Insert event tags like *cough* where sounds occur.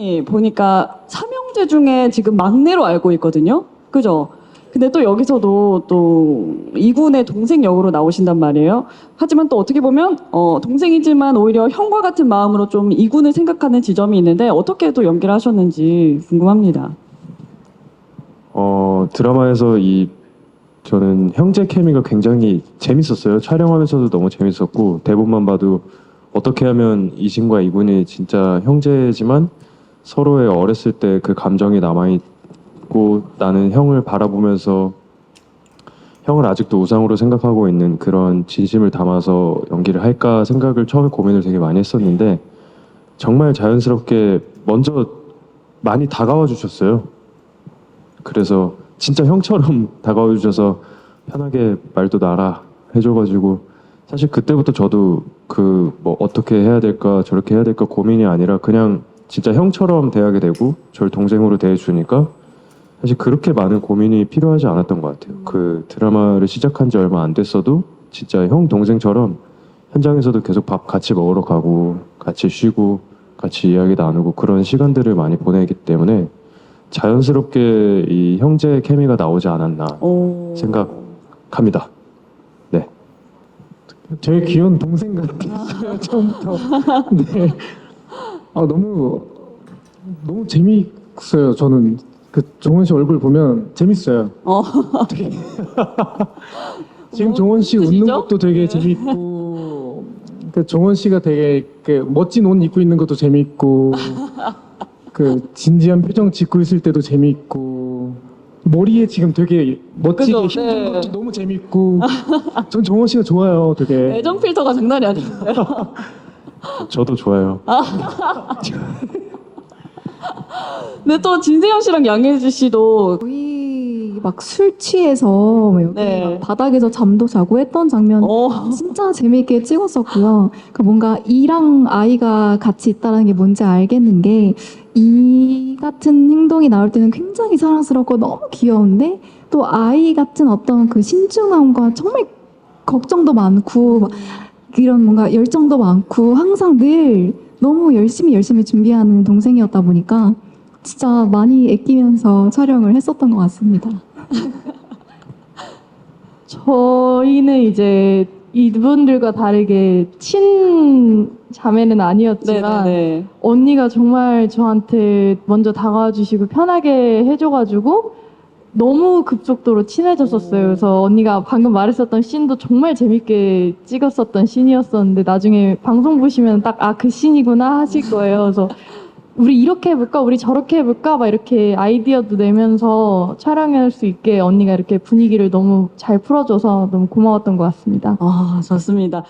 이 보니까 삼형제 중에 지금 막내로 알고 있거든요. 그죠? 근데 또 여기서도 또 이군의 동생 역으로 나오신단 말이에요. 하지만 또 어떻게 보면 어, 동생이지만 오히려 형과 같은 마음으로 좀 이군을 생각하는 지점이 있는데 어떻게 또 연기를 하셨는지 궁금합니다. 어, 드라마에서 이 저는 형제 케미가 굉장히 재밌었어요. 촬영하면서도 너무 재밌었고 대본만 봐도 어떻게 하면 이신과 이군이 진짜 형제지만 서로의 어렸을 때 그 감정이 남아 있고 나는 형을 바라보면서 형을 아직도 우상으로 생각하고 있는 그런 진심을 담아서 연기를 할까 생각을 처음에 고민을 되게 많이 했었는데 정말 자연스럽게 먼저 많이 다가와 주셨어요. 그래서 진짜 형처럼 *laughs* 다가와 주셔서 편하게 말도 나라 해줘가지고 사실 그때부터 저도 그 뭐 어떻게 해야 될까 저렇게 해야 될까 고민이 아니라 그냥 진짜 형처럼 대하게 되고 저를 동생으로 대해주니까 사실 그렇게 많은 고민이 필요하지 않았던 것 같아요. 그 드라마를 시작한 지 얼마 안 됐어도 진짜 형 동생처럼 현장에서도 계속 밥 같이 먹으러 가고 같이 쉬고 같이 이야기 나누고 그런 시간들을 많이 보내기 때문에 자연스럽게 이 형제 케미가 나오지 않았나 오. 생각합니다. 네. 제일 귀여운 동생 같았어요 처음부터. 네. 아 너무 너무 재미있어요. 저는 그 종원 씨 얼굴 보면 재밌어요. 어. *laughs* 지금 뭐 종원 씨 웃는? 것도 되게 네. 재밌고 *laughs* 그 종원 씨가 되게 그 멋진 옷 입고 있는 것도 재밌고 그 진지한 표정 짓고 있을 때도 재밌고 머리에 지금 되게 멋지게 그죠? 힘준 네. 것도 너무 재밌고 전 종원 씨가 좋아요. 되게 애정 필터가 장난이 아니에요. *laughs* 저도 좋아요. 근데 또 진세현 씨랑 양혜지 씨도 거의 막 술 취해서 막 여기 네. 막 바닥에서 잠도 자고 했던 장면 어. 진짜 재밌게 찍었었고요. 그러니까 뭔가 이랑 아이가 같이 있다는 게 뭔지 알겠는 게 이 같은 행동이 나올 때는 굉장히 사랑스럽고 너무 귀여운데 또 아이 같은 어떤 그 신중함과 정말 걱정도 많고 막 이런 뭔가 열정도 많고 항상 늘 너무 열심히 열심히 준비하는 동생이었다 보니까 진짜 많이 아끼면서 촬영을 했었던 것 같습니다. *laughs* 저희는 이제 이분들과 다르게 친 자매는 아니었지만 네네네. 언니가 정말 저한테 먼저 다가와 주시고 편하게 해줘가지고 너무 급속도로 친해졌었어요. 그래서 언니가 방금 말했었던 씬도 정말 재밌게 찍었었던 씬이었었는데 나중에 방송 보시면 딱 아 그 씬이구나 하실 거예요. 그래서 우리 이렇게 해볼까, 우리 저렇게 해볼까, 막 이렇게 아이디어도 내면서 촬영할 수 있게 언니가 이렇게 분위기를 너무 잘 풀어줘서 너무 고마웠던 것 같습니다. 아, 좋습니다.